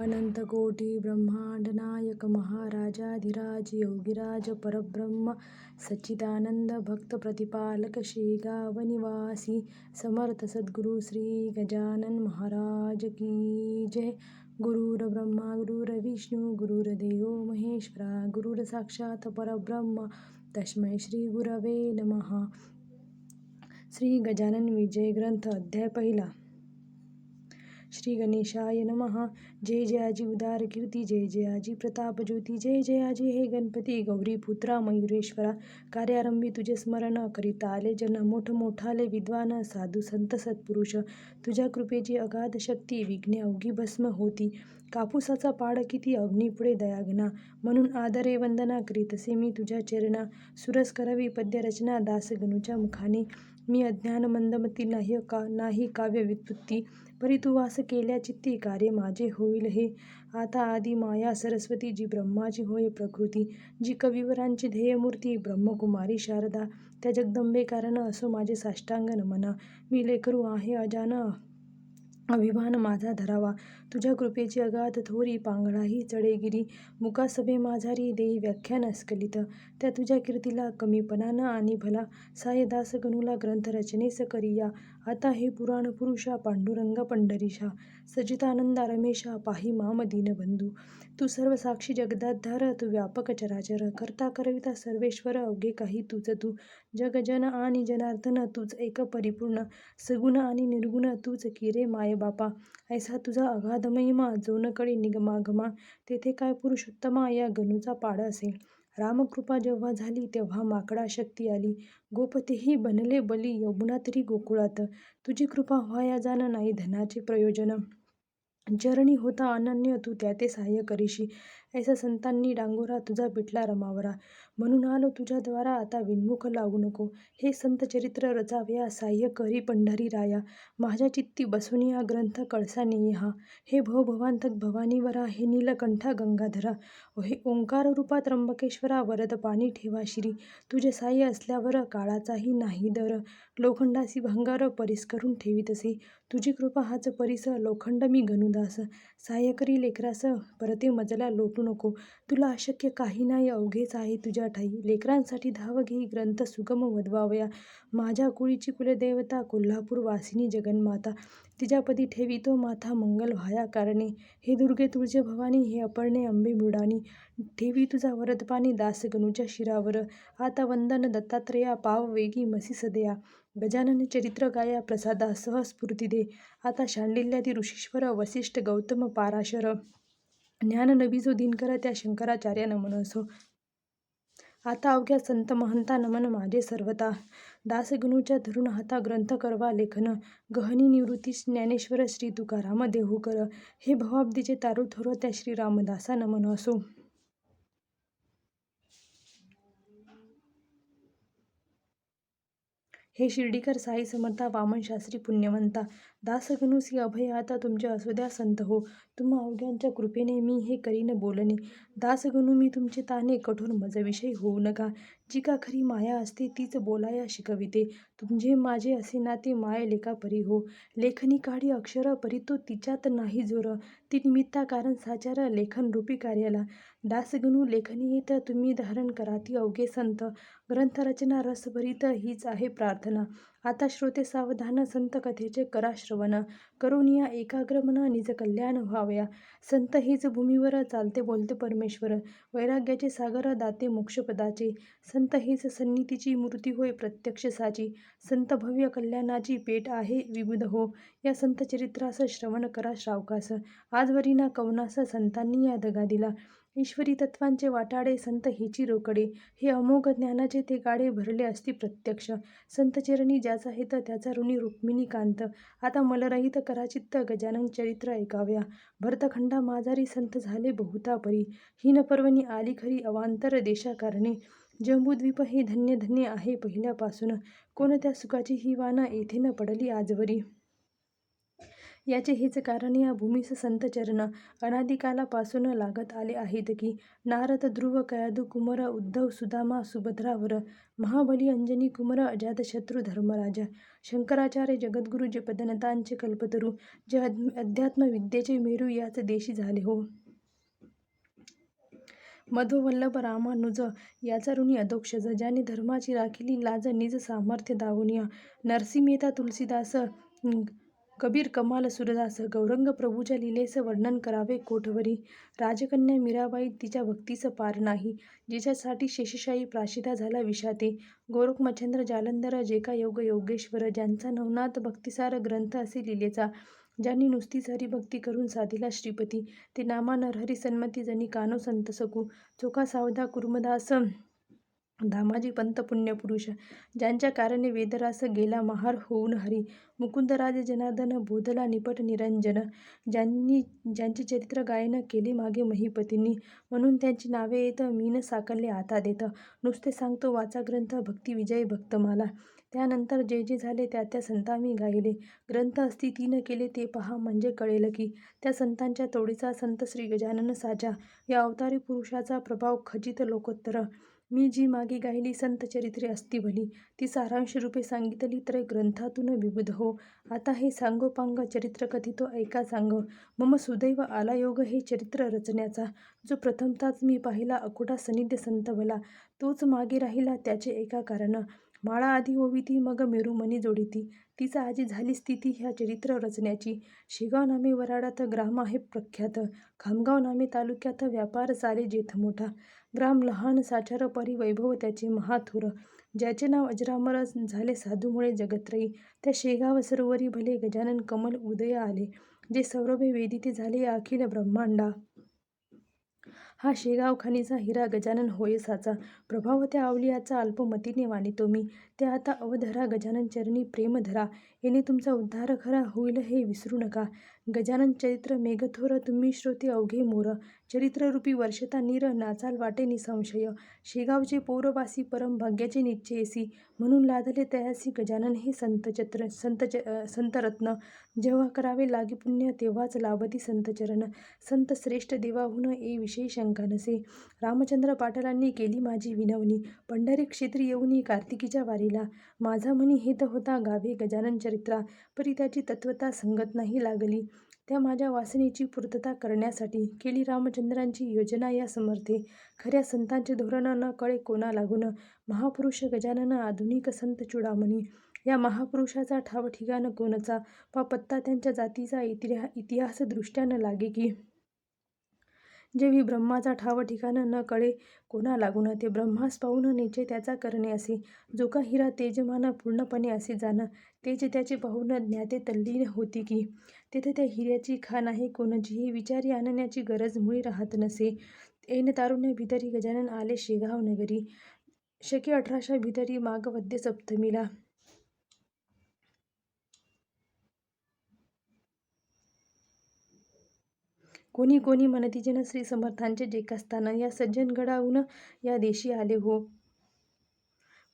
अनंतकोटी ब्रह्मांड नायक महाराजाधिराज योगिराज परब्रह्म सच्चिदानंद भक्त प्रतिपालक शेगाव निवासी समर्थ सद्गुरू श्री गजानन महाराज की जय। गुरुर ब्रह्मा गुरुर्विष्णू गुरुर्देवो महेश्वरा गुरुर साक्षात परब्रह्म तस्मै श्री गुरवे नमः। श्री गजानन विजय ग्रंथ अध्याय पहिला। श्री गणेशाय नमहा जय जयाजी उदार कीर्ती जय जयाजी प्रताप ज्योती जय जयाजी हे गणपती गौरी पुत्रा मयुरेश्वरा कार्यारंभी तुझे स्मरण करीता आले जन मोठमोठाले विद्वान साधू संत सत्पुरुष तुझ्या कृपेची अगाध शक्ती विघ्ने अवघी भस्म होती। कापूसाचा पाड किती अग्निपुढे दयाघना म्हणून आदरे वंदना करीतसे मी तुझ्या चरणा. सुरस करावी पद्यरचना दासगणूच्या मुखाने. मी अज्ञान मंदमती नाही का नाही काव्य व्युत्पत्ती. परी तू वास केल्या चित्ती कार्य माझे होईल हे. आता आदी माया सरस्वती जी ब्रह्माची होय प्रकृती. जी कविवरांची ध्येयमूर्ती ब्रह्मकुमारी शारदा. त्या जगदंबे कारण असो माझे साष्टांग नमना मी लेकरू आहे अजान. अभिमान माझा धरावा. तुझ्या कृपेची अगाध थोरी पांगळाही चढेगिरी. मुकासभे माझारी देई व्याख्यान अस्खलित. त्या तुझ्या कीर्तीला कमीपणा न आणि भला. सायदास गणूला ग्रंथ रचनेस करिया. आता हे पुराण पुरुषा पांडुरंग पंढरीशा सजितानंदा रमेशा पाही माम दीनबंधू तू सर्व साक्षी जगदाधार तू व्यापक चराचर करता करविता सर्वेश्वर अवघे काही तुझ तू जग जन आणि जनार्दन तूच एक परिपूर्ण सगुण आणि निर्गुण तूच किरे माय बापा ऐसा तुझा अगाध महिमा जोनकडे निगमागमा तेथे काय पुरुषोत्तमा या गणूचा पाड असेल? रामकृपा जेव्हा झाली तेव्हा माकडा शक्ती आली. गोपतेही बनले बली यमुना तरी गोकुळात. तुझी कृपा व्हाया जाण नाही धनाचे प्रयोजन. चरणी होता अनन्य तू त्या ते सहाय्य करीशी. ऐसा संतांनी डांगोरा तुझा पिटला रमावरा. म्हणून आलो तुझ्या द्वारा आता विनमुख लागू नको. हे संत चरित्र रचाव्या साह्य करी पंढरी राया. माझ्या चित्ती बसून या ग्रंथ कळसाने हा हे भवभवांतक भवानीवरा हे नीलकंठा गंगाधरा. हे ओंकार रूपा त्र्यंबकेश्वरा वरद पाणी ठेवा श्री. तुझे साह्य असल्यावर काळाचाही नाही दर. लोखंडासी भंगार परीस करून ठेवीतसे तुझी कृपा हाच परीस लोखंड मी गणुदास. सहाय्यकरी लेकरासं परते मजला लोटू नको. तुला अशक्य काही नाही अवघेच आहे तुझ्या ठाई. लेकरांसाठी धाव घेई ग्रंथ सुगम वदवावया. माझ्या कुळीची कुलदेवता कोल्हापूर वासिनी जगन्माता. तिच्यापदी ठेवितो माथा मंगल व्हाया कारणे. हे दुर्गे तुळजे भवानी हे अपर्णे अंबे मृडानी ठेवी तुझा वरदपाणी दासगणूच्या शिरावर. आता वंदन दत्तात्रया पाव वेगी मसी सदया. गजानन चरित्र गाया प्रसादा सहस्फूर्ती दे आता शांडिल्यादी ऋषीश्वर वसिष्ठ गौतम पाराशर. ज्ञान नवीजो दिनकर त्या शंकराचार्य नमन असो. आता अवघ्या संत महंता नमन माझे सर्वता. दासगणूच्या धरून हाता ग्रंथ करवा लेखन. गहनी निवृत्ती ज्ञानेश्वर श्री तुकाराम देहूकर हे भवाब्दीचे तारू थोर त्या श्रीरामदासा नमन असो. हे शिर्डीकर साई समर्था वामन शास्त्री पुण्यवंता दासगणुसी अभय आता तुमच्या असुद्या संत हो. तुम्हा अवघ्यांच्या कृपेने मी हे करीन बोलणे. दासगणू मी तुमचे ताने कठोर मजविषयी होऊ नका. जी का खरी माया असते तीच बोलाया शिकविते. तुमचे माझे असे नाते माय लेखा परी हो. लेखनी काढी अक्षर परी तो तिच्यात नाही जोर. ती निमित्ता कारण साचार लेखन रूपी कार्याला. दासगणू लेखनी येत तुम्ही धारण करा ती अवघे संत. ग्रंथरचना रसभरीत हीच आहे प्रार्थना. आता श्रोते सावधान संत कथेचे करा श्रवण करून या एकाग्र मना निज कल्याण व्हावया. संत हीच भूमीवर चालते बोलते परमेश्वर. वैराग्याचे सागर दाते मोक्षपदाचे. संत हीच सन्नितीची मूर्ती होय प्रत्यक्ष साची संत भव्य कल्याणाची पेट आहे विबुध हो. या संत चरित्रास श्रवण करा श्रावकास आजवरीना कवनास संतांनी या दगा दिला. ईश्वरी तत्वांचे वाटाडे संत हेची रोकडे. हे अमोघ ज्ञानाचे ते गाडे भरले असती प्रत्यक्ष. संत चरणी ज्याचा हित त्याचा ऋणी रुक्मिणी कांत आता मलरहित कराचित्त गजानन चरित्र ऐकाव्या. भरतखंडा माझारी संत झाले बहुता परी. हीन पर्वणी आली खरी अवांतर देशाकारणे. जम्बूद्वीप हे धन्य धन्य आहे पहिल्यापासून. कोणत्या सुखाची ही वाना येथे न पडली आजवरी. याचे हेच कारण या भूमीस संतचरण अनादिकालापासून लागत आले आहेत की नारद ध्रुव कयादू कुमर उद्धव सुदामा सुभद्रावर महाबली अंजनी कुमार अजातशत्रू धर्मराज शंकराचार्य जगद्गुरू जे पदनतांचे कल्पतरू जे अध्यात्म विद्येचे मेरू याच देशी झाले हो. मधुवल्लभ रामानुज याचा ऋणी अधोक्षज ज्याने धर्माची राखिली लाज निज सामर्थ्य दावनिया नरसी मेहता तुलसीदास कबीर कमाल सुरदास गौरंग प्रभूच्या लिलेचं वर्णन करावे कोठवरी. राजकन्या मीराबाई तिच्या भक्तीचं पार नाही जिच्यासाठी शेषशाही प्राशिता झाला विषाते गोरखमच्छंद्र जालंधर जेका योग योगेश्वर ज्यांचा नवनाथ भक्तिसार ग्रंथ असे लिलेचा ज्यांनी नुसतीच हरिभक्ती करून साधिला श्रीपती. ते नामा नरहरी सन्मती जनी कानो संत सकू. चोखा सावधा कुर्मदास धामाजी पंत पुण्यपुरुष ज्यांच्या कारणे वेदरास गेला महार होऊन हरी. मुकुंदराज जनार्दन बोधला निपट निरंजन ज्यांनी ज्यांचे चरित्र गायन केले मागे महिपतींनी म्हणून त्यांची नावे येत मीन साकल्ले आता देत. नुसते सांगतो वाचा ग्रंथ भक्तिविजय भक्तमाला. त्यानंतर जे जे झाले त्या त्या संता मी गायले. ग्रंथ असती तीन केले ते पहा म्हणजे कळेल की त्या संतांच्या तोडीचा संत श्री गजानन साजा. या अवतारी पुरुषाचा प्रभाव खचित लोकोत्तर. मी जी मागे गायली संत चरित्रे असती भली ती सारांश रूपे सांगितली तर ग्रंथातून विबुध हो. आता हे सांगोपांग चरित्र कथितो ऐका सांग. मम सुदैव आला योग हे चरित्र रचण्याचा. जो प्रथमताच मी पाहिला अकुटा सनिध्य संत भला तोच मागे राहिला त्याचे एका कारण. माळा आधी ओविती मग मेरुमणी जोडिती तिचा आजी झाली स्थिती ह्या चरित्र रचण्याची. शेगाव नामे वराडात ग्राम आहे प्रख्यात. खामगाव नामे तालुक्यात व्यापार चाले जेथ मोठा ग्राम लहान साचार परी वैभव त्याचे महाथोर ज्याचे नाव अजरामर झाले साधूमुळे जगत्रयी. त्या शेगाव सरोवरी भले गजानन कमल उदय आले जे सौरभे वेदिते झाले अखिल ब्रह्मांडा. हा शेगाव खानीचा हिरा गजानन होय साचा. प्रभाव त्या अवलियाचा अल्पमतीने वाणितो मी. ते आता अवधरा गजानन चरणी प्रेमधरा. याने येणे तुमचा उद्धार खरा होईल हे विसरू नका. गजानन चरित्र मेघथोर तुम्ही श्रोते अवघे मोर. चरित्ररूपी वर्षता नीर नाचाल वाटे निसंशय. शेगावचे पौरवासी परम भाग्याचे निश्चयसी. म्हणून लादले तयासी गजानन हे संतचत्र संत संतरत्न. जेव्हा करावे लागे पुण्य तेव्हाच लाभती संतचरण संत श्रेष्ठ देवाहून ए विषयी शंका नसे रामचंद्र पाटलांनी केली माझी विनवणी. पंढरी क्षेत्री येऊनी कार्तिकीच्या वारीला. माझा म्हणी हेत होता गावे गजानन चरित्रा परी त्याची तत्वता संगत नाही लागली. त्या माझ्या वासनेची पूर्तता करण्यासाठी केली रामचंद्रांची योजना या समर्थे. खऱ्या संतांचे धोरण न कळे कोणा लागून महापुरुष गजानन आधुनिक संत चुडामणी. या महापुरुषाचा ठाव ठिकाण कोणचा? वा पत्ता त्यांच्या जातीचा इतिहा इतिहासदृष्ट्यानं लागे की जेवी ब्रह्माचा ठाव ठिकाण न कळे कोणा लागून ते ब्रह्मास पाहून निश्चय त्याचा करणे असे. जो का हिरा तेजमान पूर्णपणे असे जाण तेज त्याचे पाहून ज्ञाते तल्लीन होती की तेथे त्या हिऱ्याची खाण आहे कोणचीही विचारी आणण्याची गरज मुळी राहत नसे. ऐन तारुण्य भितरी गजानन आले शेगाव नगरी. शके अठराशा भितरी मागवद्य सप्तमीला. कोणी कोणी म्हणती जन श्री समर्थांचे जेकास्थान या सज्जनगडाहून या देशी आले हो.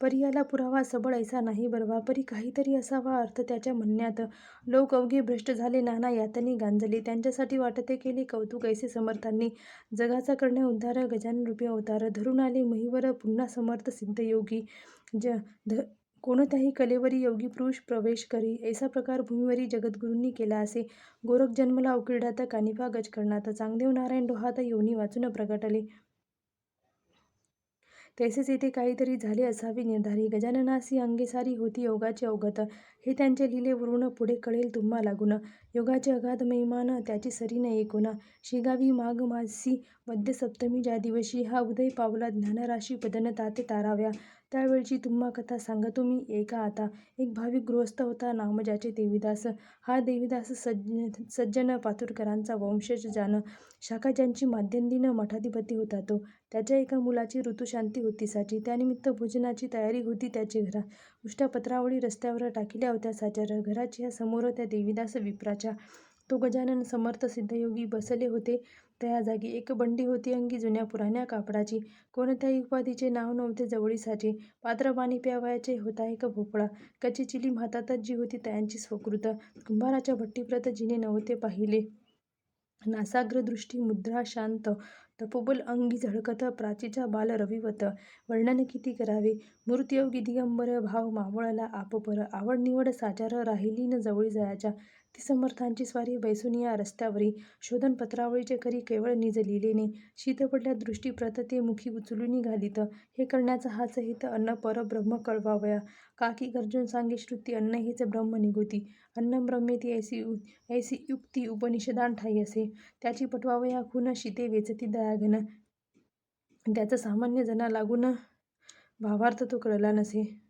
परी याला पुरावा सबळ ऐसा नाही बरवा परी काहीतरी असावा अर्थ त्याच्या म्हणण्यात. लोक अवघे भ्रष्ट झाले नाना यातनी गांजले. त्यांच्यासाठी वाटते केले कौतुक ऐसे समर्थांनी. जगाचा करण्या उद्धार गजानन रूपी अवतार. धरून आले महिवर पुन्हा समर्थ सिद्ध योगी ज ध कोणत्याही कलेवरी योगी पुरुष प्रवेश करी ऐसा प्रकार भूमीवरी जगद्गुरूंनी केला असे. गोरख जन्मला उकिरडात कानिफा गज करणात चांगदेव नारायण डोहात योनी वाचून प्रगटले तैसेच येथे काहीतरी झाले असावे निर्धारी. गजाननासी अंगेसारी होती योगाचे अवगत. हे त्यांच्या लिलेवरून पुढे कळेल तुम्हा लागून योगाचे अगाध महिमान त्याची सरी न एकोना शिगावी माघ मासी वद्य सप्तमी ज्या दिवशी हा उदय पावला ज्ञानराशी पदन ते ताराव्या. त्यावेळची तुम्हा कथा सांगतो मी एका आता. एक भाविक गृहस्थ होता नाम ज्याचे देवीदास. हा देवीदास सज्जन सज्जन पातुरकरांचा वंशज जाण. शाखा ज्यांची माध्यंदीन मठाधिपती होता तो. त्याच्या एका मुलाची ऋतुशांती होती साची. त्यानिमित्त भोजनाची तयारी होती त्याची घरा. उष्ट्या पत्रावळी रस्त्यावर टाकिल्या होत्या साचार घराच्या समोर त्या देवीदास विप्राच्या तो गजानन समर्थ सिद्धयोगी बसले होते त्या जागी एक बंडी होती अंगी जुन्या पुराण्या कापडाची. कोणत्याही उपाधीचे नाव नव्हते जवळीसाचे. पात्र पाणी प्यावायचे होता एक भोपळा. कची चिली हातातच जी होती त्यांची स्वकृत. कुंभाराच्या भट्टीप्रत जिने नव्हते पाहिले. नासाग्र दृष्टी मुद्रा शांत. तपोबल अंगी झळकत प्राचीच्या बालरविवत. वर्णन किती करावे? मूर्तिअवघी दिगंबर भाव मावळला आपपर. आवड निवड साचार राहिली न जवळी जयाच्या. ती समर्थांची स्वारी बैसून या रस्त्यावरी. शोधन पत्रावळीचे करी केवळ निज लीलेने. शीत पडल्या दृष्टीप्रत ते मुखी उचलूनी घालीत. हे करण्याचा हाच हित अन्न परब्रह्म कळवावया. काकी गर्जून सांगे श्रुती अन्न हेच ब्रह्म निघोती. अन्न ब्रह्मेती ऐसी ऐसी युक्ती उपनिषदान ठाई असे. त्याची पटवावया खून शीते वेचती दयाघन. त्याचं सामान्य जना लागून भावार्थ तो कळला नसे.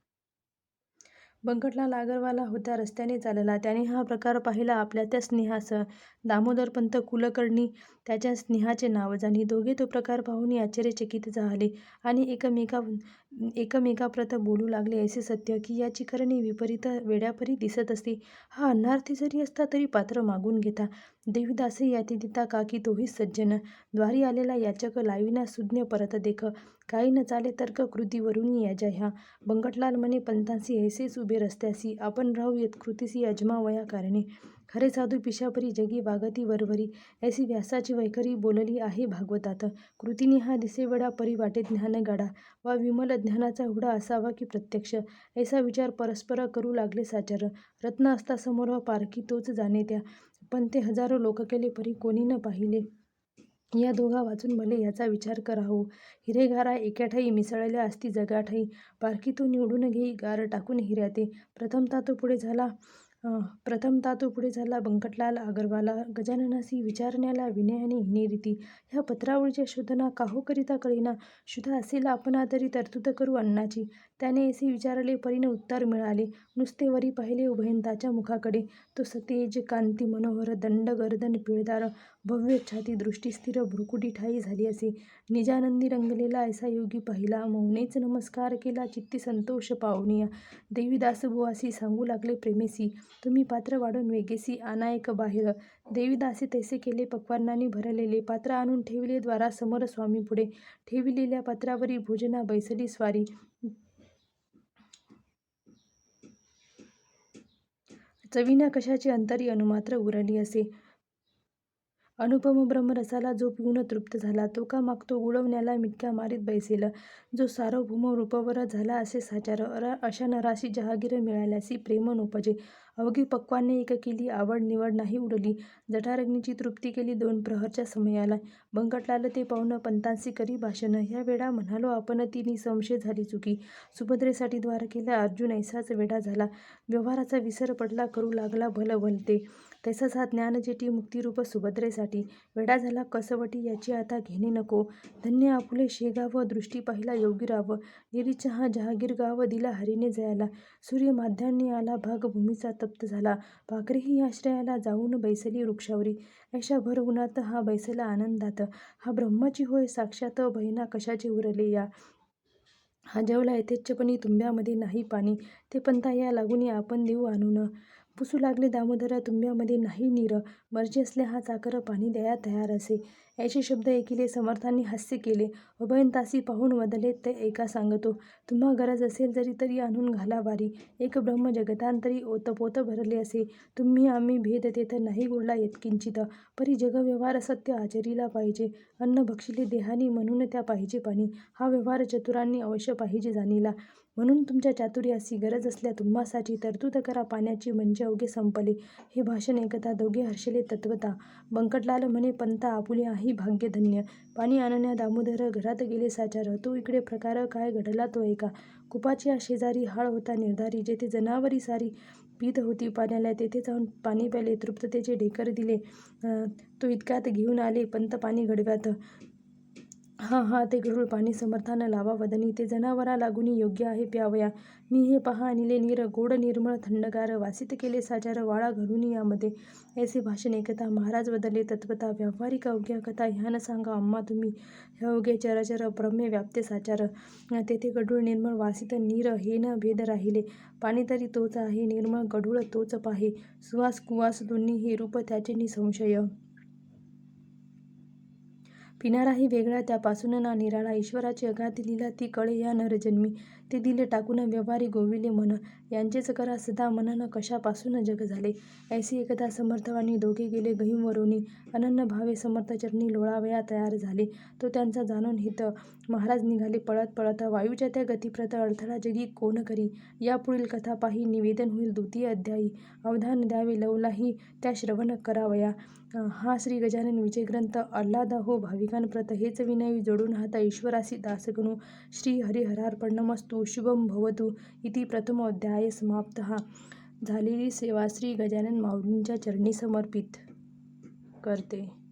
बंकटलाल लागरवाला होता रस्त्याने चालला. त्याने हा प्रकार पाहिला आपल्या त्या स्नेहास. दामोदरपंत कुलकर्णी त्याच्या स्नेहाचे नाव जाणी. दोघे तो प्रकार पाहून आश्चर्यचकित झाले आणि एकमेकांप्रत बोलू लागले असे सत्य, की याची करणी विपरीत वेड्यापरी दिसत असते हा अन्नार्थी जरी असता तरी पात्र मागून घेता. देवीदासही का की तोही सज्जन. द्वारी आलेला याचक लाविला सुज्ञ परत देख. काही न चाले तर्क कृतीवरून याच्या ह्या. बंकटलाल म्हणे पंतांसी ऐसेच उभे रस्त्यासी. आपण राहू येत कृतीसी अजमावया कारणे. खरे साधू पिशापरी जगी वागती वरवरी. ऐसी व्यासाची वैखरी बोलली आहे भागवतात. कृतीने हा दिसेवडा परिवाटे परी वाटे ज्ञानगाडा. वा विमल ज्ञानाचा हुडा असावा की प्रत्यक्ष. ऐसा विचार परस्पर करू लागले साचार. रत्न असता समोर पारखी तोच जाणे त्या. पण ते हजारो लोक केले परी कोणी न पाहिले. या दोघा वाचून भले याचा विचार करावो. हिरेगारा एकाठाई मिसळल्या असती जगाठाई पारखी तो निवडून घेई गार टाकून हिर्याते. प्रथमता तो पुढे झाला बंकटलाल अगरवाला गजाननासी विचारण्याला विनयाने आणि हिनेरीती ह्या पत्रावळीच्या शोधना काहो करिता कळीना क्षुधा असेल आपणा तरी तरतूद करू अन्नाची. त्याने असे विचारले परीने उत्तर मिळाले. नुसते वरी पाहिले उभयतांच्या मुखाकडे. तो सतेज कांती मनोहर दंड गर्दन पिळदार भव्य छाती दृष्टी स्थिर भ्रुकुटी ठायी झाली असे. निजानंदी रंगलेला ऐसा योगी पाहिला. मौनेच नमस्कार केला चित्ती संतोष पावूनिया. देवीदासबुवासी सांगू लागले प्रेमेसी. तुम्ही पात्र वाढून वेगेसी अनायक बाहेर. देवीदासे तैसे केले पक्वान्नांनी भरलेले पात्र आणून ठेविले द्वारासमोर स्वामीपुढे. ठेविलेल्या पात्रावरी भोजना बैसली स्वारी. चवीना कशाची अंतरी अणुमात्र उरली असे. अनुपम ब्रह्मरसाला जो पिऊन तृप्त झाला. तो का मागतो उडवण्याला मिटक्या मारीत बैसेल. जो सार्वभौम रूपवर झाला असे साचार. अशा नराशी जहागीर मिळाल्यासी प्रेम नोपजे. अवघी पक्वाने एक केली आवड निवड नाही उडली जठारग्नीची तृप्ती केली दोन प्रहरच्या समयाला. बंकटलाल ते पाहुणं पंतांसी करी भाषण. ह्या वेळा म्हणालो आपण तिने संशय झाली चुकी. सुभद्रेसाठी द्वार अर्जुन ऐसाच वेडा झाला. व्यवहाराचा विसर पडला करू लागला भल भलते. तैसाच हा ज्ञानजेटी मुक्तिरूप सुभद्रेसाठी. वेडा झाला कसवटी याची आता घेणे नको. धन्य आपुले शेगाव दृष्टी पाहिला योगीराव. निरीचा हा जहागीरगाव दिला हरीने जयाला. सूर्य माध्यान्ही आला भाग भूमीचा तप्त झाला. पाखरेही आश्रयाला जाऊन बैसली वृक्षावरी. अशा भर उन्हात हा बैसला आनंदात. हा ब्रह्माची होय साक्षात बहिणा कशाचे उरले या. हा जेवला यथेच्छपणी तुंब्यामध्ये नाही पाणी. ते पंता या लागून आपण देऊ आणून. पुसू लागले दामोदर तुंब्यामध्ये नाही नीर. मर्जी असले हा चाकर पाणी द्याया तयार असे. ऐसे शब्द ऐकिले समर्थांनी हास्य केले. अभयंतासी पाहून बदलेत ते एका सांगतो. तुम्हा गरज असेल जरी तरी आणून घाला वारी. एक ब्रह्म जगतांतरी ओतपोत भरले असे. तुम्ही आम्ही भेद तेथ नाही उरला यत्किंचित. परी जगव्यवहार सत्य आचरीला पाहिजे. अन्न भक्षिले देहानी म्हणून त्या पाहिजे पाणी. हा व्यवहार चतुरांनी अवश्य पाहिजे जाणीला. म्हणून तुमच्या चातुर्यासी गरज असल्या तुम्हासाठी तरतूद करा पाण्याची म्हणजे अवघे संपले. हे भाषण ऐकता दोघे हर्षले तत्वता. बंकटलाल म्हणे पंता आपुले आहे भाग्य धन्य. पाणी आणण्या दामोदर घरात गेले साचार. तो इकडे प्रकार काय घडला तो ऐका. कुपाच्या शेजारी हाळ होता निर्धारी. जेथे जनावरी सारी पीत होती पाण्याला तेथे जाऊन पाणी प्याले. तृप्ततेचे ढेकर दिले तो इतक्यात घेऊन आले पंत पाणी घडव्यात हा हा ते गढूळ पाणी समर्थान लावा वदनी. ते जनावरा लागुनी योग्य आहे प्यावया. मी हे पहा आणिले नीर गोड निर्मळ थंडगार. वासित केले साचार वाळा घडून यामध्ये. ऐसे भाषण एकता महाराज बदलले तत्वता. व्यावहारिक अवघ्या कथा ह्यानं सांगा अम्मा तुम्ही. हे अवघे चराचर प्रम्य व्याप्ते साचार. तेथे गढूळ निर्मळ वासित नीर हे न भेद राहिले. पाणी तरी तोच आहे निर्मळ गढूळ तोच पाहे. सुवास कुवास दोन्ही हे रूप त्याचे निसंशय. पिणाराही वेगळा त्यापासून ना निराळा. ईश्वराची अगाध लीला ती कळे या नरजन्मी. ते दिले टाकून व्यवहारी गोविले मन यांचेच करा सदा मनन कशापासून जग झाले? ऐसी एकदा समर्थवाणी दोघे गेले गहिंवरोनी. अनन्य भावे समर्थ चरणी लोळावया तयार झाले. तो त्यांचा जाणून हित. महाराज निघाले पळत पळत. वायूच्या त्या गतिप्रत अडथळा जगी कोण करी? यापुढील कथा पाही निवेदन होईल द्वितीय अध्यायी. अवधान द्यावे लवलाही त्या श्रवण करावया. हा श्री गजानन विजय ग्रंथ आल्हाद हो भाविकांप्रत हेच विनय जोडून हाता ईश्वरासी दासगणू. श्री हरिहरार्पणमस्तु शुभं भवतु इति प्रथमोध्याये समाप्तः। झालेली सेवा श्री गजानन माऊलींच्या चरणी समर्पित करते।